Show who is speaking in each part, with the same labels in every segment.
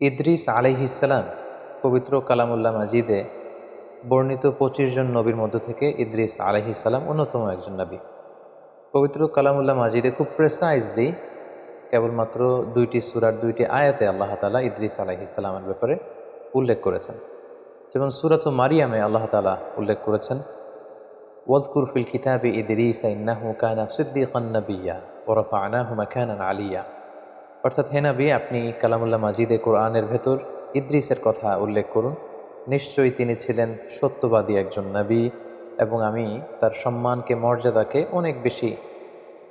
Speaker 1: ইদ্রিস আলাইহিসালাম পবিত্র কালামুল্লাহ মাজিদে বর্ণিত পঁচিশ জন নবীর মধ্য থেকে ইদ্রিস আলাইহিসাল্লাম অন্যতম একজন নবী। পবিত্র কালামুল্লাহ মাজিদে খুব প্রেসাইজলি কেবলমাত্র দুইটি সুরার দুইটি আয়াতে আল্লাহ তালা ইদ্রিস আলাইহিসাল্লামের ব্যাপারে উল্লেখ করেছেন। যেমন সুরাত মারিয়ামে আল্লাহ তালা উল্লেখ করেছেন ওয়াজকুর ফিল খিতাবি ইদ্রিস ইন্নাহু কানা সিদ্দিকান নবিয়া ওরফা আনাহু মাকানান আলিয়া। অর্থাৎ হে নবী, আপনি কালামুল্লাহ মাজিদে কোরআনের ভেতর ইদ্রিসের কথা উল্লেখ করুন। নিশ্চয়ই তিনি ছিলেন সত্যবাদী একজন নবী এবং আমি তার সম্মানকে, মর্যাদাকে অনেক বেশি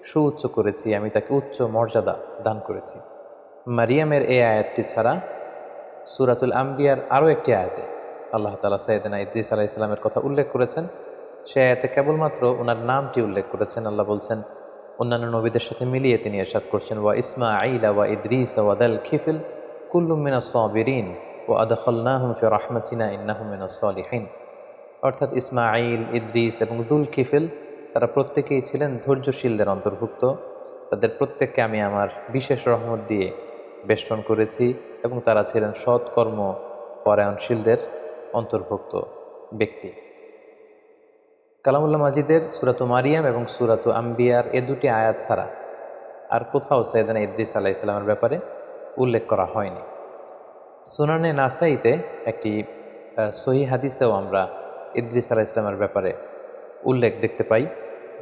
Speaker 1: সুউচ্চ করেছি, আমি তাকে উচ্চ মর্যাদা দান করেছি। মারিয়ামের এই আয়াতটি ছাড়া সুরাতুল আম্বিয়ার আরও একটি আয়াতে আল্লাহ তালা সৈয়দনা ইদ্রিস আলাহ ইসলামের কথা উল্লেখ করেছেন। সে আয়াতে কেবলমাত্র ওনার নামটি উল্লেখ করেছেন। আল্লাহ বলছেন অন্যান্য নবীদের সাথে মিলিয়ে তিনি এরশাদ করছেন, ওয়া ইসমা আইলা ওয়া ইদ্রিস ওয়াদাল খিফিল কুল্লুমিনা সবিরিন ও আদখলনাহুম ফি রাহমাতিনা ইন্নাহুমিনা সলিহিন। অর্থাৎ ইসমাইল ইদ্রিস এবং দুল খিফিল, তারা প্রত্যেকেই ছিলেন ধৈর্যশীলদের অন্তর্ভুক্ত। তাদের প্রত্যেককে আমি আমার বিশেষ রহমত দিয়ে বেষ্টন করেছি এবং তারা ছিলেন সৎকর্ম পরায়ণশীলদের অন্তর্ভুক্ত ব্যক্তি। কালামুল্লাহ মাজিদের সুরাত মারিয়াম এবং সুরাত আম্বিয়ার এ দুটি আয়াত ছাড়া আর কোথাও সৈয়দানা ইদ্রিস আলাহ ইসলামের ব্যাপারে উল্লেখ করা হয়নি। সুনানে নাসাইতে একটি সহি হাদিসেও আমরা ইদ্রিস আলাহ ইসলামের ব্যাপারে উল্লেখ দেখতে পাই।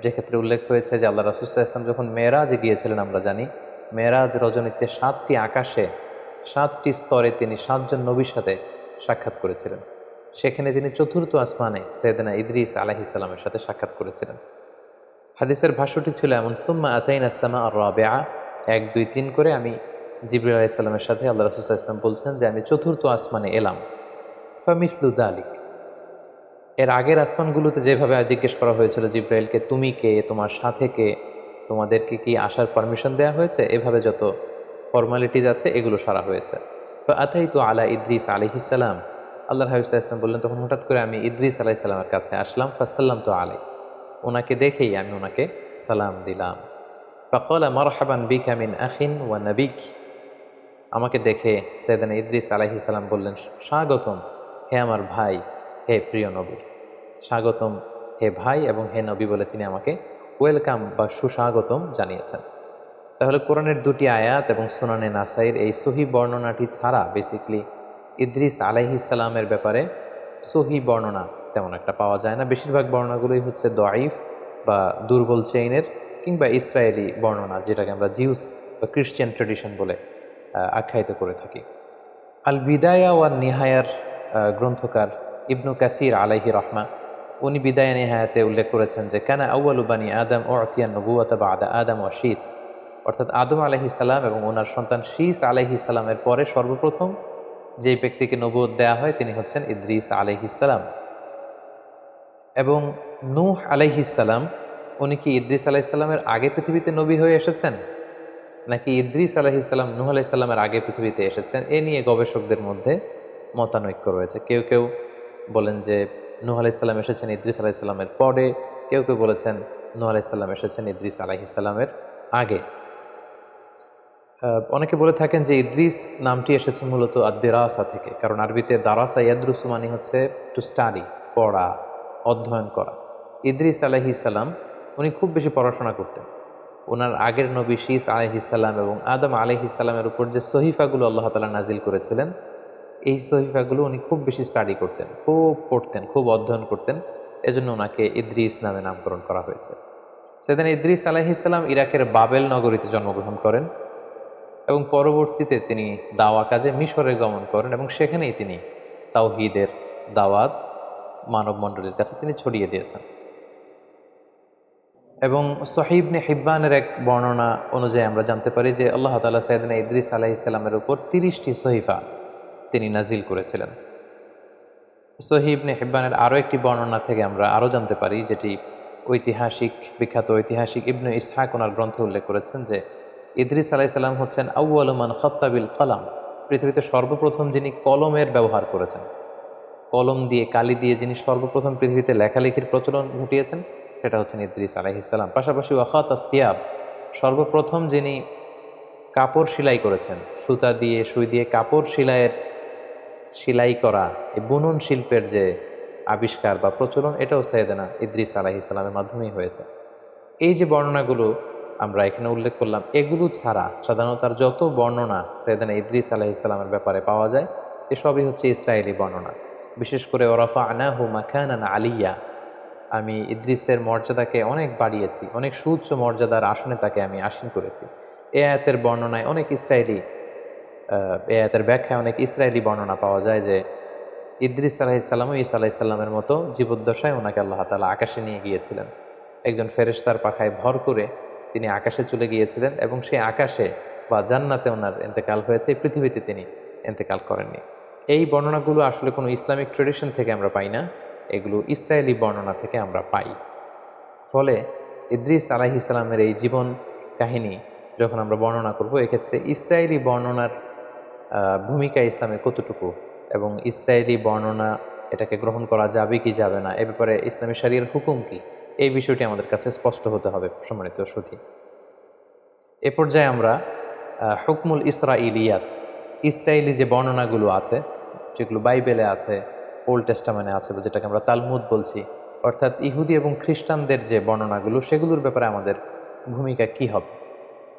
Speaker 1: যেক্ষেত্রে উল্লেখ হয়েছে যে আল্লাহ রাসুসাহ ইসলাম যখন মেয়েরাজে গিয়েছিলেন আমরা জানি, মেয়েরাজ রজনীতে সাতটি আকাশে, সাতটি স্তরে তিনি সাতজন নবীর সাথে সাক্ষাৎ করেছিলেন। সেখানে তিনি চতুর্থ আসমানে সৈয়দনা ইদ্রিস আলাহিসাল্লামের সাথে সাক্ষাৎ করেছিলেন। হাদিসের ভাষ্যটি ছিল এমন, সুম্মা আজাইন আসামা আর রাবেয়া এক, দুই, তিন করে আমি জিবরুল আলাইসাল্লামের সাথে আল্লাহ রসুল্লাহ ইসলাম বলছেন যে আমি চতুর্থ আসমানে এলাম। ফামিসলু দালিক এর আগের আসমানগুলোতে যেভাবে জিজ্ঞেস করা হয়েছিল জিব্রাইলকে, তুমি কে? তোমার সাথে কে? তোমাদেরকে কি আসার পারমিশন দেওয়া হয়েছে? এভাবে যত ফর্মালিটিজ আছে এগুলো সারা হয়েছে। তো আতাই তো আলা ইদ্রিস আলিহিসাল্লাম আল্লাহ হাবিবুল্লাহ ইসলাম বললেন, তখন হঠাৎ করে আমি ইদ্রিস আলাহ ইসলামের কাছে আসলাম ফাসাল্লাম তো আলাই। ওনাকে দেখেই আমি ওনাকে সালাম দিলাম। ফকলা, মরহাবান বিক আমিন আখিন ওয়া নবিক। আমাকে দেখে সৈদান ইদ্রিস আলাহি সাল্লাম বললেন, স্বাগতম হে আমার ভাই, হে প্রিয় নবী। স্বাগতম হে ভাই এবং হে নবী বলে তিনি আমাকে ওয়েলকাম বা সুস্বাগতম জানিয়েছেন। তাহলে কোরআনের দুটি আয়াত এবং সুনানে নাসাইর এই সহি বর্ণনাটি ছাড়া বেসিকলি ইদ্রিস আলাইহিসাল্লামের ব্যাপারে সহি বর্ণনা তেমন একটা পাওয়া যায় না। বেশিরভাগ বর্ণনাগুলোই হচ্ছে দোয়াইফ বা দুর্বল চেইনের কিংবা ইসরায়েলি বর্ণনা, যেটাকে আমরা জিউস বা খ্রিশ্চিয়ান ট্রেডিশন বলে আখ্যায়িত করে থাকি। আল বিদায়া ওয়ান নিহায়ার গ্রন্থকার ইবনু কাসির আলাইহি রহমা, উনি বিদায় নিহায়াতে উল্লেখ করেছেন যে, কেনা আউ্বালুবানী আদম ও আতিয়ান নবুয়াতা বা আদা আদম ও শীস। অর্থাৎ আদম আলহিসাল্লাম এবং ওনার সন্তান শীস আলহিসাল্লামের পরে সর্বপ্রথম যে ব্যক্তিকে নবুয় দেয়া হয় তিনি হচ্ছেন ইদ্রিস আলহিসাল্লাম এবং নূহ আলাইহিসাল্লাম উনি কি ইদ্রিস আলাইসাল্লামের আগে পৃথিবীতে নবী হয়ে এসেছেন? নাকি ইদ্রিস আলাইহিসাল্লাম নূহ আলাইসাল্লামের আগে পৃথিবীতে এসেছেন? এ নিয়ে গবেষকদের মধ্যে মতানৈক্য রয়েছে। কেউ কেউ বলেন যে নূহ আলাইসাল্লাম এসেছেন ইদ্রিস আলাইসাল্লামের পরে। কেউ কেউ বলেছেন নূহ আলাইসাল্লাম এসেছেন ইদ্রিস আলাইহিসাল্লামের আগে। অনেকে বলে থাকেন যে ইদ্রিস নামটি এসেছে মূলত আদিরাসা থেকে, কারণ আরবিতে দারাসা ইয়াদ্রুসু মানে হচ্ছে টু স্টাডি পড়া, অধ্যয়ন করা। ইদ্রিস আলাইহিসাল্লাম উনি খুব বেশি পড়াশোনা করতেন। ওনার আগের নবী শীস আলহিসাল্লাম এবং আদম আলহিসাল্লামের উপর যে সহিফাগুলো আল্লাহ তালা নাজিল করেছিলেন, এই সহিফাগুলো উনি খুব বেশি স্টাডি করতেন, খুব পড়তেন, খুব অধ্যয়ন করতেন। এজন্য ওনাকে ইদ্রিস নামে নামকরণ করা হয়েছে। সেদিন ইদ্রিস আলাইহিসাল্লাম ইরাকের বাবেল নগরীতে জন্মগ্রহণ করেন। এবং পরবর্তীতে তিনি দাওয়া কাজে মিশরে গমন করেন এবং সেখানেই তিনি তাওহিদের দাওয়াত মানব মণ্ডলীর কাছে তিনি ছড়িয়ে দিয়েছেন। এবং সহিবনে হিব্বানের এক বর্ণনা অনুযায়ী আমরা জানতে পারি যে আল্লাহ তালা সৈয়দিনা ইদ্রিস আলাহ ইসলামের উপর তিরিশটি সহিফা তিনি নাজিল করেছিলেন। সহিবনে হিব্বানের আরও একটি বর্ণনা থেকে আমরা আরও জানতে পারি যেটি ঐতিহাসিক, বিখ্যাত ঐতিহাসিক ইবনু ইসহাক ওনার গ্রন্থে উল্লেখ করেছেন যে ইদ্রিস আলাইসাল্লাম হচ্ছেন আউআলমান খত্তাবিল কালাম, পৃথিবীতে সর্বপ্রথম যিনি কলমের ব্যবহার করেছেন। কলম দিয়ে, কালি দিয়ে যিনি সর্বপ্রথম পৃথিবীতে লেখালেখির প্রচলন ঘটিয়েছেন, সেটা হচ্ছেন ইদ্রিস আলাইহিসাল্লাম পাশাপাশি ওয়াখাত সিয়াব, সর্বপ্রথম যিনি কাপড় সেলাই করেছেন, সুতা দিয়ে, সুই দিয়ে কাপড় সেলাইয়ের সেলাই করা, এই বুনন শিল্পের যে আবিষ্কার বা প্রচলন, এটাও সৈয়দানা ইদ্রিস আলাহ ইসলামের মাধ্যমেই হয়েছে। এই যে বর্ণনাগুলো আমরা এখানে উল্লেখ করলাম, এগুলো ছাড়া সাধারণত আর যত বর্ণনা সৈয়দানা ইদ্রিস আলাহ ইসলামের ব্যাপারে পাওয়া যায় এসবই হচ্ছে ইসরায়েলি বর্ণনা। বিশেষ করে ওরফা আনাহু মাখানান আলিয়া, আমি ইদ্রিসের মর্যাদাকে অনেক বাড়িয়েছি, অনেক সুউচ্চ মর্যাদার আসনে তাকে আমি আসীন করেছি। এ আয়াতের বর্ণনায় অনেক ইসরায়েলি এ আয়াতের ব্যাখ্যায় অনেক ইসরায়েলি বর্ণনা পাওয়া যায় যে ইদ্রিস আলাহিসাল্লাম ইসা আলাহিসাল্লামের মতো জীবদ্দশায় ওনাকে আল্লাহ তালা আকাশে নিয়ে গিয়েছিলেন। একজন ফেরেশতার পাখায় ভর করে তিনি আকাশে চলে গিয়েছিলেন এবং সেই আকাশে বা জান্নাতে ওনার এতেকাল হয়েছে। এই পৃথিবীতে তিনি এতেকাল করেননি। এই বর্ণনাগুলো আসলে কোনো ইসলামিক ট্রেডিশন থেকে আমরা পাই না। এগুলো ইসরায়েলি বর্ণনা থেকে আমরা পাই। ফলে ইদ্রিস আলাহি ইসলামের এই জীবন কাহিনী যখন আমরা বর্ণনা করব, এক্ষেত্রে ইসরায়েলি বর্ণনার ভূমিকা ইসলামে কতটুকু এবং ইসরায়েলি বর্ণনা এটাকে গ্রহণ করা যাবে কি যাবে না, এ ব্যাপারে ইসলামী শারিয়ার হুকুম কি? এই বিষয়টি আমাদের কাছে স্পষ্ট হতে হবে, সম্মানিত সুধী এ পর্যায়ে আমরা হুকমুল ইসরাইলিয়াত ইসরায়েলি যে বর্ণনাগুলো আছে, যেগুলো বাইবেলে আছে, ওল্ড টেস্টামেনে আছে যেটাকে আমরা তালমুদ বলছি, অর্থাৎ ইহুদি এবং খ্রিস্টানদের যে বর্ণনাগুলো, সেগুলোর ব্যাপারে আমাদের ভূমিকা কি হবে?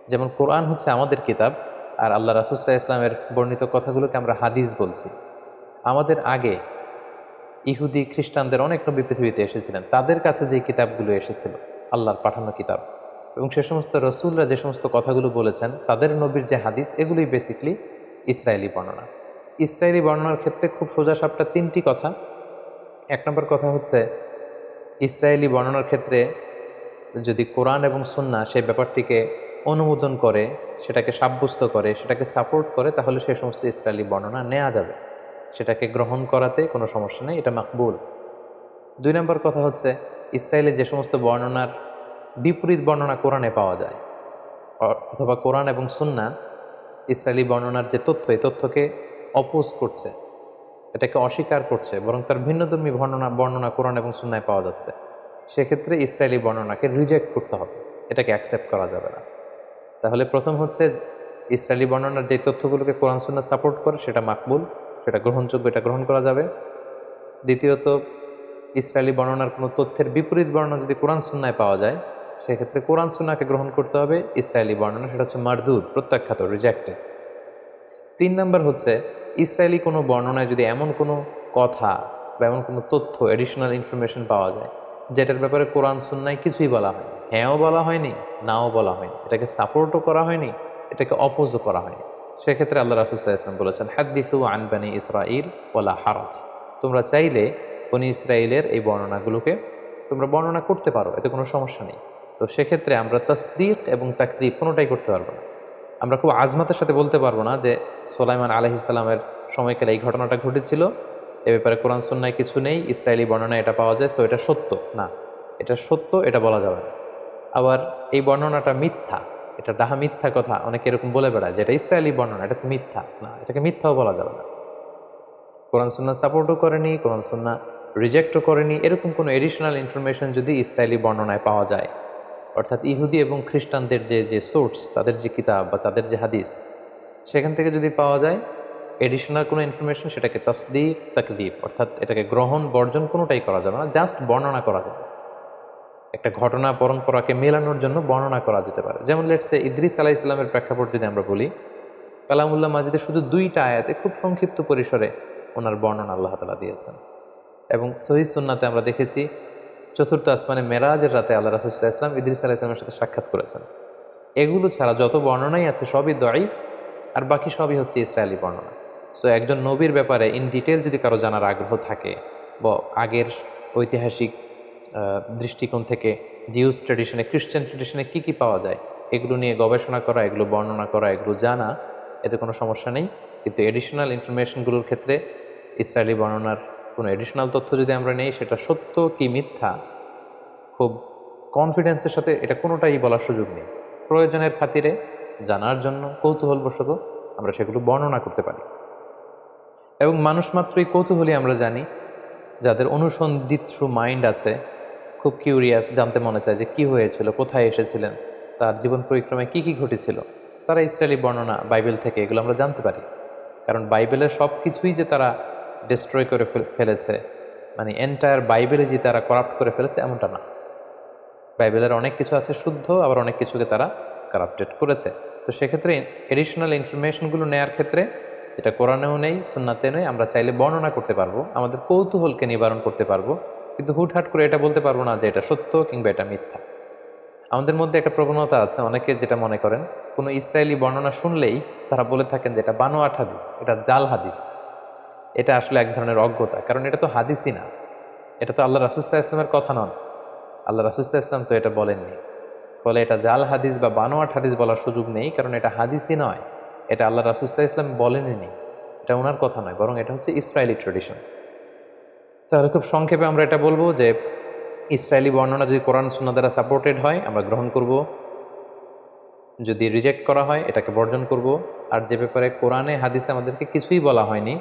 Speaker 1: যেমন কোরআন হচ্ছে আমাদের কিতাব, আর আল্লাহ রাসুসাহ ইসলামের বর্ণিত কথাগুলোকে আমরা হাদিস বলছি। আমাদের আগে ইহুদি খ্রিস্টানদের অনেক নবী পৃথিবীতে এসেছিলেন। তাদের কাছে যে কিতাবগুলো এসেছিল, আল্লাহর পাঠানো কিতাব। এবং সে সমস্ত রসুলরা যে সমস্ত কথাগুলো বলেছেন, তাদের নবীর যে হাদিস, এগুলোই বেসিকলি ইসরায়েলি বর্ণনা। ইসরায়েলি বর্ণনার ক্ষেত্রে খুব সোজা সাপটা তিনটি কথা। এক নম্বর কথা হচ্ছে, ইসরায়েলি বর্ণনার ক্ষেত্রে যদি কোরআন এবং সুন্না সেই ব্যাপারটিকে অনুমোদন করে, সেটাকে সাব্যস্ত করে, সেটাকে সাপোর্ট করে, তাহলে সেই সমস্ত ইসরায়েলি বর্ণনা নেওয়া যাবে। সেটাকে গ্রহণ করাতে কোনো সমস্যা নেই, এটা মাকবুল। দুই নম্বর কথা হচ্ছে, ইসরায়েলে যে সমস্ত বর্ণনার বিপরীত বর্ণনা কোরআনে পাওয়া যায় অথবা কোরআন এবং সুন্না ইসরায়েলি বর্ণনার যে তথ্য, এই তথ্যকে অপোজ করছে, এটাকে অস্বীকার করছে, বরং তার ভিন্নধর্মী বর্ণনা বর্ণনা কোরআন এবং সুন্নায় পাওয়া যাচ্ছে। সেক্ষেত্রে ইসরায়েলি বর্ণনাকে রিজেক্ট করতে হবে, এটাকে অ্যাকসেপ্ট করা যাবে না। তাহলে প্রথম হচ্ছে, ইসরায়েলি বর্ণনার যে তথ্যগুলোকে কোরআন সুন্না সাপোর্ট করে, সেটা মাকবুল। সেটা গ্রহণযোগ্য, এটা গ্রহণ করা যাবে। দ্বিতীয়ত, ইসরায়েলি বর্ণনার কোনো তথ্যের বিপরীত বর্ণনা যদি কোরআন সুন্নায় পাওয়া যায়, সেক্ষেত্রে কোরআন সুন্নাকে গ্রহণ করতে হবে ইসরায়েলি বর্ণনা, সেটা হচ্ছে মারদুদ, প্রত্যাখ্যাত রিজেক্টেড তিন নম্বর হচ্ছে, ইসরায়েলি কোনো বর্ণনায় যদি এমন কোনো কথা বা এমন কোনো তথ্য এডিশনাল ইনফরমেশন পাওয়া যায়, যেটার ব্যাপারে কোরআন সুন্নায় কিছুই বলা হয়নি। হ্যাঁও বলা হয়নি, নাও বলা হয়নি। এটাকে সাপোর্টও করা হয়নি, এটাকে অপোজও করা হয়নি। সেক্ষেত্রে আল্লাহ রাসুসাহ ইসলাম বলেছেন হাদ্দিসু আনবানি ইসরাইল ওলা হারাজ। তোমরা চাইলে বনি ইসরায়েলের এই বর্ণনাগুলোকে তোমরা বর্ণনা করতে পারো, এতে কোনো সমস্যা নেই। তো সেক্ষেত্রে আমরা তসদিক এবং তাকদিব কোনোটাই করতে পারব না। আমরা খুব আজমাতের সাথে বলতে পারব না যে সোলাইমান আলহিসাল্লামের সময়কালে এই ঘটনাটা ঘটেছিল, এ ব্যাপারে কোরআন সন্ন্যায় কিছু নেই ইসরায়েলি বর্ণনা এটা পাওয়া যায়, সো এটা সত্য। না, এটা সত্য, এটা বলা যাবে না। আবার এই বর্ণনাটা মিথ্যা। এটা ডাহা মিথ্যা কথা। অনেকে এরকম বলে বেড়ায় যে এটা ইসরায়েলি বর্ণনা, এটা মিথ্যা। না, এটাকে মিথ্যাও বলা যাবে না। কোরআন সুন্না সাপোর্টও করেনি, কোরআন সুন্না রিজেক্টও করেনি। এরকম কোনো এডিশনাল ইনফরমেশন যদি ইসরায়েলি বর্ণনায় পাওয়া যায়, অর্থাৎ ইহুদি এবং খ্রিস্টানদের যে যে সোর্স তাদের যে কিতাব বা তাদের যে হাদিস, সেখান থেকে যদি পাওয়া যায় এডিশনাল কোনো ইনফরমেশন সেটাকে তসদিক, তাকদিব, অর্থাৎ এটাকে গ্রহণ, বর্জন কোনোটাই করা যাবে না জাস্ট বর্ণনা করা যাবে। একটা ঘটনা পরম্পরাকে মেলানোর জন্য বর্ণনা করা যেতে পারে। যেমন লেটসে ইদ্রিস আলাহ ইসলামের প্রেক্ষাপট যদি আমরা বলি, কালামুল্লাহ মাজিদে শুধু দুইটা আয়াতে খুব সংক্ষিপ্ত পরিসরে ওনার বর্ণনা আল্লাহ তালা দিয়েছেন। এবং সহি সুন্নাতে আমরা দেখেছি, চতুর্থ আসমানে মেরাজের রাতে আল্লাহ রাসুল্লাহ ইসলাম ইদ্রিস আলাহ ইসলামের সাথে সাক্ষাৎ করেছেন। এগুলো ছাড়া যত বর্ণনাই আছে সবই দয়ীফ আর বাকি সবই হচ্ছে ইসরায়েলি বর্ণনা। সো একজন নবীর ব্যাপারে ইন ডিটেল যদি কারও জানার আগ্রহ থাকে, বা আগের ঐতিহাসিক দৃষ্টিকোণ থেকে জিউস ট্রেডিশনে খ্রিস্টান ট্রেডিশনে কী কী পাওয়া যায়? এগুলো নিয়ে গবেষণা করা, এগুলো বর্ণনা করা, এগুলো জানা, এতে কোনো সমস্যা নেই। কিন্তু এডিশনাল ইনফরমেশনগুলোর ক্ষেত্রে ইসরায়েলি বর্ণনার কোনো এডিশনাল তথ্য যদি আমরা নেই, সেটা সত্য কি মিথ্যা? খুব কনফিডেন্সের সাথে এটা কোনোটাই বলার সুযোগ নেই। প্রয়োজনের খাতিরে জানার জন্য কৌতূহলবশত আমরা সেগুলো বর্ণনা করতে পারি। এবং মানুষ মাত্রই কৌতূহলী আমরা জানি, যাদের অনুসন্ধিত্রু মাইন্ড আছে খুব কিউরিয়াস জানতে মনে চায় যে কি হয়েছিল, কোথায় এসেছিলেন, তার জীবন পরিক্রমায় কি কি ঘটেছিল। তারা ইসরায়েলি বর্ণনা, বাইবেল থেকে এগুলো আমরা জানতে পারি। কারণ বাইবেলের সব কিছুই যে তারা ডিস্ট্রয় করে ফেলেছে মানে এন্টায়ার বাইবেলে যে তারা করাপ্ট করে ফেলেছে এমনটা না। বাইবেলের অনেক কিছু আছে শুদ্ধ, আবার অনেক কিছুকে তারা কারাপ্টেড করেছে। তো সেক্ষেত্রে এডিশনাল ইনফরমেশনগুলো নেয়ার ক্ষেত্রে, যেটা কোরআনেও নেই, সুন্নাতে নেই, আমরা চাইলে বর্ণনা করতে পারব, আমাদের কৌতূহলকে নিবারণ করতে পারব কিন্তু হুটহাট করে এটা বলতে পারব না যে এটা সত্য কিংবা এটা মিথ্যা। আমাদের মধ্যে একটা প্রবণতা আছে, অনেকে যেটা মনে করেন, কোনো ইসরায়েলি বর্ণনা শুনলেই তারা বলে থাকেন যে এটা বানোয়াট হাদিস, এটা জাল হাদিস। এটা আসলে এক ধরনের অজ্ঞতা, কারণ এটা তো হাদিসই না। এটা তো আল্লাহ রাসুসাহ ইসলামের কথা নন। আল্লাহ রাসুসাহ ইসলাম তো এটা বলেননি। ফলে এটা জাল হাদিস বা বানোয়াট হাদিস বলার সুযোগ নেই, কারণ এটা হাদিসই নয়। এটা আল্লাহ রাসুসাহ ইসলাম বলেননি। এটা ওনার কথা নয়, বরং এটা হচ্ছে ইসরায়েলি ট্রেডিশন তাহলে খুব সংক্ষেপে আমরা এটা বলব যে ইসরায়েলি বর্ণনা যদি কোরআন সুন্না দ্বারা সাপোর্টেড হয়, আমরা গ্রহণ করব। যদি রিজেক্ট করা হয়, এটাকে বর্জন করব। আর যে ব্যাপারে কোরআনে, হাদিসে আমাদেরকে কিছুই বলা হয়নি,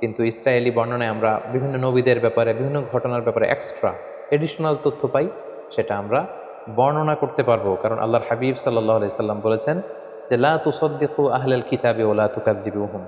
Speaker 1: কিন্তু ইসরায়েলি বর্ণনায় আমরা বিভিন্ন নবীদের ব্যাপারে, বিভিন্ন ঘটনার ব্যাপারে এক্সট্রা এডিশনাল তথ্য পাই, সেটা আমরা বর্ণনা করতে পারব। কারণ আল্লাহর হাবিব সাল্লাহ সাল্লাম বলেছেন যে, লা তুসদ্দিকু আহলাল কিতাবি ওলা তুকাদ্দিবুহুম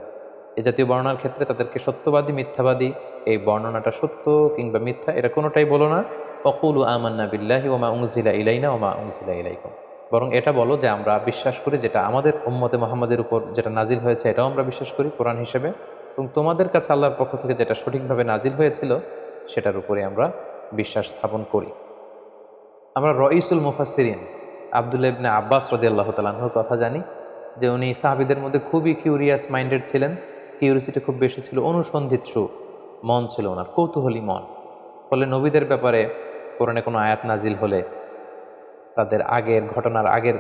Speaker 1: এ জাতীয় বর্ণনার ক্ষেত্রে তাদেরকে সত্যবাদী, মিথ্যাবাদী এই বর্ণনাটা সত্য কিংবা মিথ্যা, এটা কোনোটাই বলো না। অকুল আমান্না বিল্লাহি ওমা উংজিলা ইলাইনা ওমা উংজিলা ইলাইকুম। বরং এটা বলো যে আমরা বিশ্বাস করি যেটা আমাদের উম্মতে মোহাম্মদের উপর যেটা নাজিল হয়েছে, এটাও আমরা বিশ্বাস করি কোরআন হিসেবে। এবং তোমাদের কাছে আল্লাহর পক্ষ থেকে যেটা সঠিকভাবে নাজিল হয়েছিল, সেটার উপরে আমরা বিশ্বাস স্থাপন করি। আমরা রইসুল মুফাসিরিন আবদুল্লা ইবনে আব্বাস রদি আল্লাহ তালাহর কথা জানি, যে উনি সাহাবিদের মধ্যে খুবই কিউরিয়াস মাইন্ডেড ছিলেন। কিউরিয়াসিটি খুব বেশি ছিল, অনুসন্ধিৎসু। মন ছিল ওনার, কৌতূহলী মন। ফলে নবীদের ব্যাপারে কোরআনে কোনো আয়াত নাজিল হলে তাদের আগের ঘটনার আগের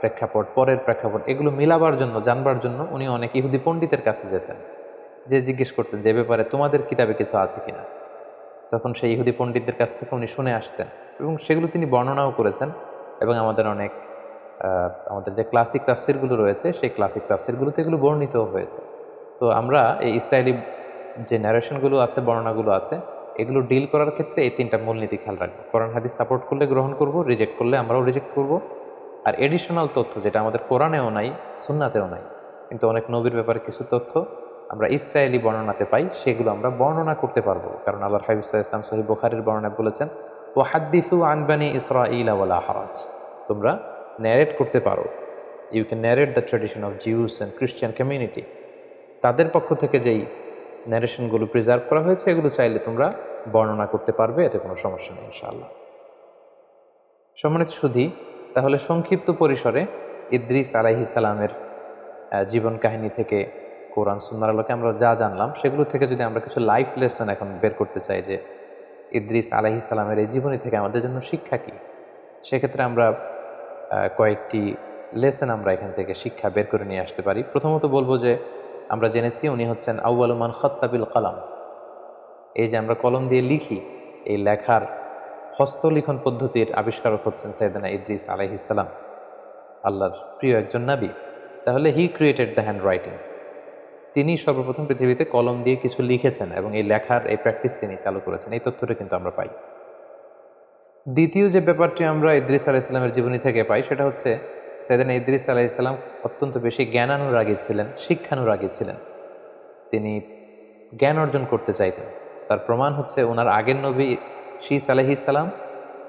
Speaker 1: প্রেক্ষাপট, পরের প্রেক্ষাপট, এগুলো মিলাবার জন্য, জানবার জন্য উনি অনেক ইহুদি পণ্ডিতের কাছে যেতেন। যে জিজ্ঞেস করতেন যে ব্যাপারে তোমাদের কিতাবে কিছু আছে কিনা? তখন সেই ইহুদি পণ্ডিতদের কাছ থেকে উনি শুনে আসতেন এবং সেগুলো তিনি বর্ণনাও করেছেন এবং আমাদের অনেক আমাদের যে ক্লাসিক তাফসিরগুলো রয়েছে, সেই ক্লাসিক তাফসিরগুলোতে এগুলো বর্ণিতও হয়েছে। তো আমরা এই ইসরায়েলি যে ন্যারেশনগুলো আছে, বর্ণনাগুলো আছে, এগুলো ডিল করার ক্ষেত্রে এই তিনটা মূলনীতি খেয়াল রাখব। কোরআন হাদিস সাপোর্ট করলে গ্রহণ করব রিজেক্ট করলে আমরাও রিজেক্ট করব। আর এডিশনাল তথ্য যেটা আমাদের কোরআনেও নাই, সুন্নাতেও নাই, কিন্তু অনেক নবীর ব্যাপারে কিছু তথ্য আমরা ইসরায়েলি বর্ণনাতে পাই, সেগুলো আমরা বর্ণনা করতে পারব। কারণ আল্লাহ হাবিবুল্লাহ ইসলাম সহি বুখারির বর্ণনা বলেছেন ও হাদ্দিসু আনবানি ইসরা ইলা হারাজ। তোমরা ন্যারেট করতে পারো। You can narrate the tradition of Jews and Christian community তাদের পক্ষ থেকে যেই ন্যারেশনগুলো প্রিজার্ভ করা হয়েছে, এগুলো চাইলে তোমরা বর্ণনা করতে পারবে, এতে কোনো সমস্যা নেই, ইনশাআল্লাহ। সম্মানিত সুধী, তাহলে সংক্ষিপ্ত পরিসরে ইদ্রিস আলাইহিসালামের জীবন কাহিনী থেকে কোরআন সুন্দর আলোকে আমরা যা জানলাম, সেগুলো থেকে যদি আমরা কিছু লাইফ লেসন এখন বের করতে চাই যে ইদ্রিস আলাইহিসালামের এই জীবনী থেকে আমাদের জন্য শিক্ষা কী, সেক্ষেত্রে আমরা কয়েকটি লেসন আমরা এখান থেকে শিক্ষা বের করে নিয়ে আসতে পারি। প্রথমত বলব যে আমরা জেনেছি উনি হচ্ছেন আউ্বালুমান খত্তাবিল কালাম। এই যে আমরা কলম দিয়ে লিখি, এই লেখার হস্তলিখন পদ্ধতির আবিষ্কারক হচ্ছেন সৈয়দানা ইদ্রিস আলাইহিসাল্লাম আল্লাহর প্রিয় একজন নাবী। তাহলে he created the hand writing তিনি সর্বপ্রথম পৃথিবীতে কলম দিয়ে কিছু লিখেছেন এবং এই লেখার, এই প্র্যাকটিস তিনি চালু করেছেন। এই তথ্যটা কিন্তু আমরা পাই। দ্বিতীয় যে ব্যাপারটি আমরা ইদ্রিস আলাইসাল্লামের জীবনী থেকে পাই, সেটা হচ্ছে সেদিন ইদ্রিস আলাইসাল্লাম অত্যন্ত বেশি জ্ঞানানুরাগী ছিলেন, শিক্ষানুরাগী ছিলেন। তিনি জ্ঞান অর্জন করতে চাইতেন। তার প্রমাণ হচ্ছে ওনার আগের নবী শীস আলহিসাল্লাম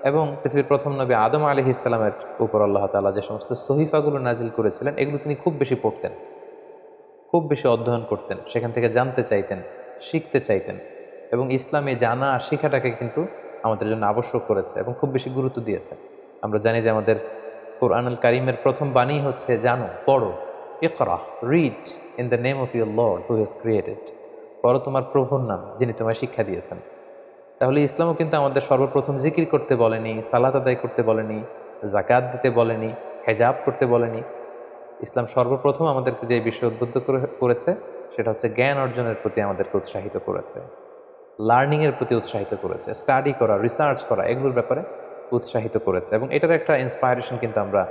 Speaker 1: এবং পৃথিবীর প্রথম নবী আদম আলহিসাল্লামের উপর আল্লাহ তালা যে সমস্ত সহিফাগুলো নাজিল করেছিলেন, এগুলো তিনি খুব বেশি পড়তেন। খুব বেশি অধ্যয়ন করতেন, সেখান থেকে জানতে চাইতেন, শিখতে চাইতেন এবং ইসলামে জানা শেখাটাকে কিন্তু আমাদের জন্য আবশ্যক করেছে এবং খুব বেশি গুরুত্ব দিয়েছে। আমরা জানি যে আমাদের কোরআনুল কারিমের প্রথম বাণী হচ্ছে জানো, পড়ো, ইকরা read in the name of your lord who has created পড়ো তোমার প্রভুর নাম, যিনি তোমায় শিক্ষা দিয়েছেন। তাহলে ইসলামও কিন্তু আমাদের সর্বপ্রথম জিকির করতে বলেনি, সালাত আদায় করতে বলেনি জাকাত দিতে বলেনি, হেজাব করতে বলেনি। ইসলাম সর্বপ্রথম আমাদেরকে যে বিষয় উদ্বুদ্ধ করে, করেছে, সেটা হচ্ছে জ্ঞান অর্জনের প্রতি আমাদেরকে উৎসাহিত করেছে। লার্নিংয়ের প্রতি উৎসাহিত করেছে। স্টাডি করা রিসার্চ করা, এগুলোর ব্যাপারে উৎসাহিত করেছে। এবং এটার একটা ইন্সপায়ারেশন কিন্তু আমরা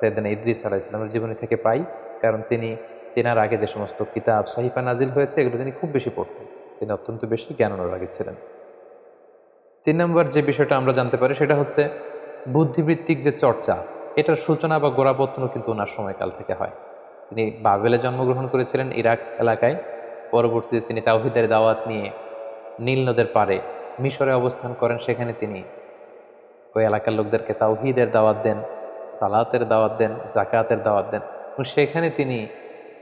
Speaker 1: সৈয়দানা ইদ্রিস আলাহ ইসলামের জীবনী থেকে পাই। কারণ তিনি, তেনার আগে যে সমস্ত কিতাব সাহিফা নাজিল হয়েছে, এগুলো তিনি খুব বেশি পড়তেন। তিনি অত্যন্ত বেশি জ্ঞান অনুরাগী ছিলেন। তিন নম্বর যে বিষয়টা আমরা জানতে পারি, সেটা হচ্ছে বুদ্ধিবৃত্তিক যে চর্চা, এটার সূচনা বা গোড়াপত্তনও কিন্তু ওনার সময়কাল থেকে হয়। তিনি বাবেলে জন্মগ্রহণ করেছিলেন ইরাক এলাকায়। পরবর্তীতে তিনি তাওহিদের দাওয়াত নিয়ে নীল নদের পারে মিশরে অবস্থান করেন। সেখানে তিনি ওই এলাকার লোকদেরকে তাওহিদের দাওয়াত দেন, সালাতের দাওয়াত দেন জাকাতের দাওয়াত দেন। এবং সেখানে তিনি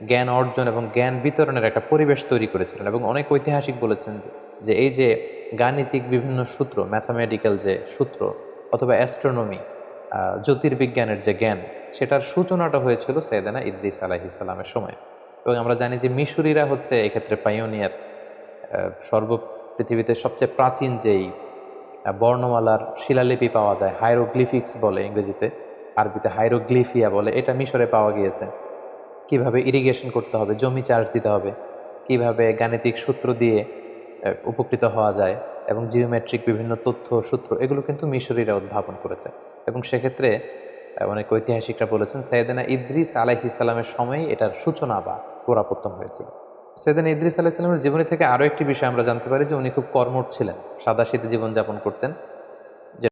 Speaker 1: জ্ঞান অর্জন এবং জ্ঞান বিতরণের একটা পরিবেশ তৈরি করেছিলেন এবং অনেক ঐতিহাসিক বলেছেন যে- এই যে গাণিতিক বিভিন্ন সূত্র ম্যাথামেটিক্যাল যে সূত্র অথবা অ্যাস্ট্রোনমি জ্যোতির্বিজ্ঞানের যে জ্ঞান, সেটার সূচনাটা হয়েছিল সৈয়দানা ইদ্রিস আলাহিসাল্লামের সময়। এবং আমরা জানি যে মিশরীরা হচ্ছে এক্ষেত্রে পাইওনিয়ার সর্ব পৃথিবীতে সবচেয়ে প্রাচীন যেই বর্ণমালার শিলালিপি পাওয়া যায় হাইরোগ্লিফিক্স বলে ইংরেজিতে, আরবিতে হাইরোগ্লিফিয়া বলে, এটা মিশরে পাওয়া গিয়েছে। কীভাবে ইরিগেশন করতে হবে, জমি চার্জ দিতে হবে, কীভাবে গাণিতিক সূত্র দিয়ে উপকৃত হওয়া যায়, এবং জিওমেট্রিক বিভিন্ন তথ্য, সূত্র, এগুলো কিন্তু মিশরীরা উদ্ভাবন করেছে। এবং সেক্ষেত্রে অনেক ঐতিহাসিকরা বলেছেন সৈয়দানা ইদ্রিস আলাইহিসাল্লামের সময়ই এটার সূচনা বা গোড়াপত্তন হয়েছিল। সৈয়দানা ইদ্রিস আলাহিসাল্লামের জীবনী থেকে আরও একটি বিষয় আমরা জানতে পারি যে উনি খুব কর্মঠ ছিলেন সাদাশীতে জীবনযাপন করতেন।